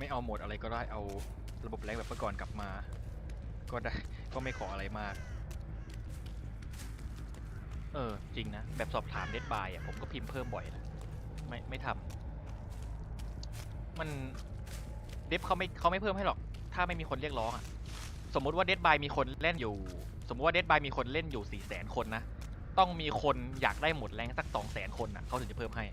ไม่เอาโหมดอะไรก็ได้เอาระบบแรงแบบเมื่อก่อนกลับมา ก็ได้ก็ไม่ขออะไรมาก เออ จริงนะ แบบสอบถามเดดบายอะผมก็พิมพ์เพิ่มบ่อยนะไม่ไม่ทำมันเดฟเขาไม่เขาไม่เพิ่มให้หรอก ถ้าไม่มีคนเรียกร้องอะ สมมติว่าเดดบายมีคนเล่นอยู่ สมมติว่าเดดบายมีคนเล่นอยู่สี่แสนคนนะต้องมีคนอยากได้หมดแรงสักสองแสนคนอะเขาถึงจะเพิ่มให้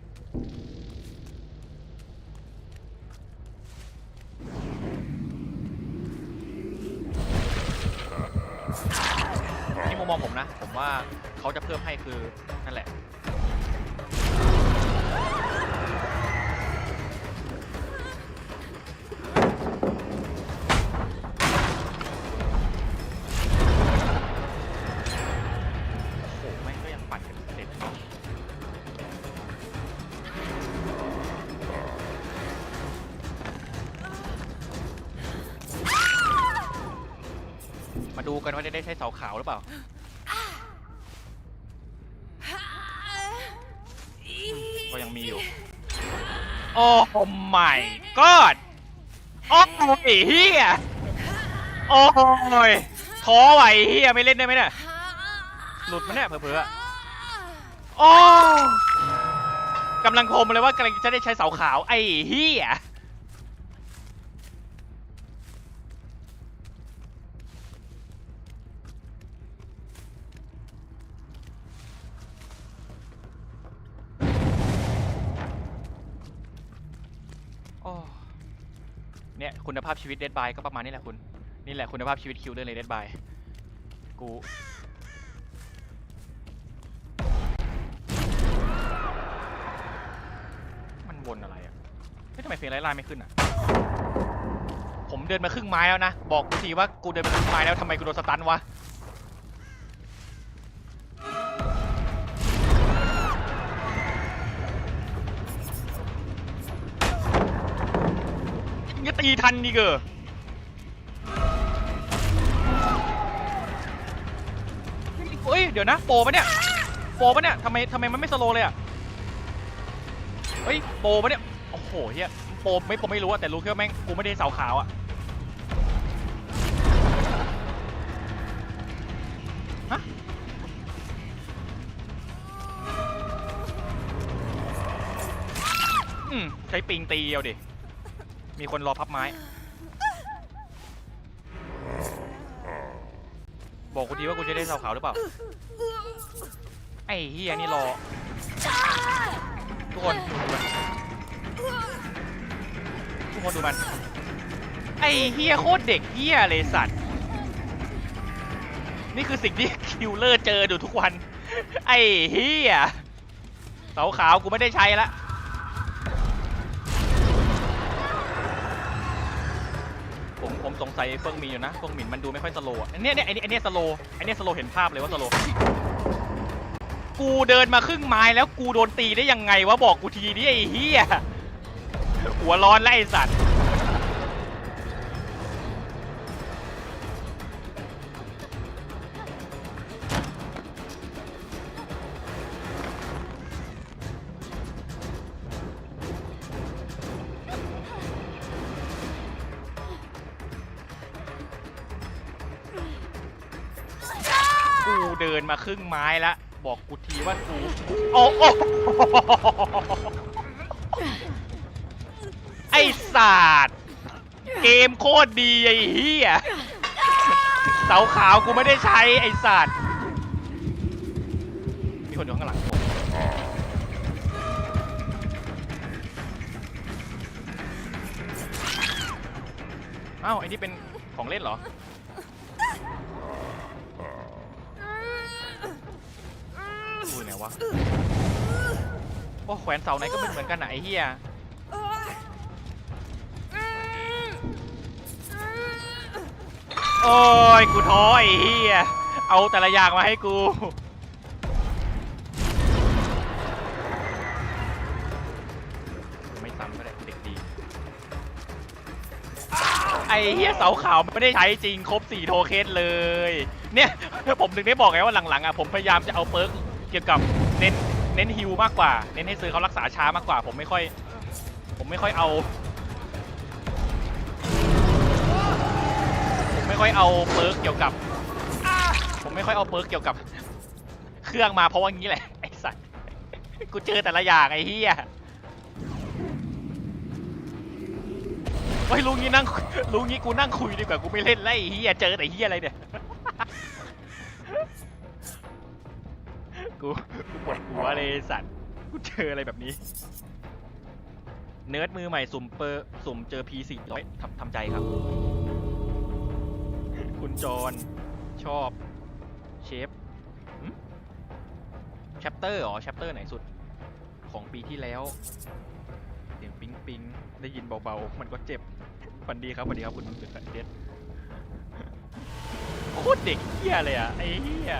มองผมนะ ผมว่าเขาจะเพิ่มให้คือนั่นแหละ โอ้โหแม่งก็ยังปั่นกันเด็ดเนาะมาดูกันว่าจะได้ใช้เสาขาวหรือเปล่า ก็ยังมีอยู่ โอ้ไม่กอดโอ้ยเฮียโอ้ยท้อไหวเฮียไม่เล่นได้ไหมเนี่ยหลุดมาเนี่ยเผลอๆอโอ้กำลังโคมเลยว่ากำลังจะได้ใช้เสาขาวไอ้เฮีย เนี่ยคุณภาพชีวิตเดดบายก็ประมาณนี้แหละคุณ นี่แหละคุณภาพชีวิตคิวเลยเดดบายกูมันวนอะไรอะทำไมเพลงไล่ล่าไม่ขึ้นอะ ผมเดินมาครึ่งไม้แล้วนะ บอกกูทีว่ากูเดินมาครึ่งไม้แล้วทำไมกูโดนสตันวะ ตีทันนี่เกอเฮ้ย เดี๋ยวนะ โปรปะเนี่ย โปรปะเนี่ยทำไมทำไมมันไม่สโลเลยอะ เฮ้ย โปรปะเนี่ย โอ้โหเฮียโปรไม่ผมไม่รู้อะแต่รู้แค่ว่าแม่งกูไม่ได้เสาขาวอะฮะอืมใช้ปิงตีเอาดิ มีคนรอพับไม้ บอกกูทีว่ากูจะได้เสาขาวหรือเปล่า ไอ้เฮียนี่รอ ทุกคนดูมันทุกคนดูมัน ไอ้เฮียโคตรเด็กเฮียเลยสัตว์ นี่คือสิ่งที่คิวเลอร์เจออยู่ทุกวัน ไอ้เฮียเสาขาวกูไม่ได้ใช้ละ ผมสงสัยเฟิงหมินอยู่นะเฟิงหมินมันดูไม่ค่อยสโลว์อันเนี้ยเนี่ยไอ้นี่ไอ้เนี่ยสโลว์ไอ้เนี่ยสโลว์เห็นภาพเลยว่าสโลว์กูเดินมาครึ่งไม้แล้วกูโดนตีได้ยังไงวะบอกกูทีดิไอ้เหี้ยหัวร้อนแล้วไอ้สัตว์ ดินมาครึ่งไม้แล้วบอกกูทีว่ากูโอ้โอไอ้สัตว์เกมโคตรดีไอ้เหี้ยเสาขาวกูไม่ได้ใช้ไอ้สัตว์มีคนอยู่ข้างหลังเอ้าไอ้นี่เป็นของเล่นเหรอะโอ้แขวนเสาไหนก็เป็นเหมือนกันไอ้เฮียโอ้ยกูท้อไอ้เฮียเอาแต่ละอย่างมาให้กูไม่ซ้ำก็ได้เด็กดีไอ้เฮียเสาขาวไม่ได้ใช้จริงครบ4โทเค็นเลย เนี่ยผมถึงได้บอกไงว่าหลังๆอะผมพยายามจะเอาเปิร์กเกี่ยวกับ เน้นเน้นฮิวมากกว่า เน้นให้ซื้อเขารักษาช้ามากกว่า ผมไม่ค่อย ผมไม่ค่อยเอา ผมไม่ค่อยเอาเปิร์กเกี่ยวกับ ผมไม่ค่อยเอาเปิร์กเกี่ยวกับ เครื่องมาเพราะว่างี้แหละไอ้สัสกูเจอแต่ละอย่างไอ้เฮียไว้ลุงนี้นั่งลุงนี้กูนั่งคุยดีกว่ากูไม่เล่นไล่เฮียเจอแต่เฮียอะไรเนี่ย กูกูปวดหัวเลยสัตว์กูเจออะไรแบบนี้ เนิร์ดมือใหม่สุ่มเปอร์สุ่มเจอ P4 ร้อยทำทำใจครับ คุณจรชอบเชฟแชปเตอร์อ๋อแชปเตอร์ไหนสุด ของปีที่แล้วเสียงปิ๊งปิ๊งได้ยินเบาๆ มันก็เจ็บฝันดีครับฝันดีครับคุณเด็ดโคตรเด็กเฮียเลยอะไอ้เฮีย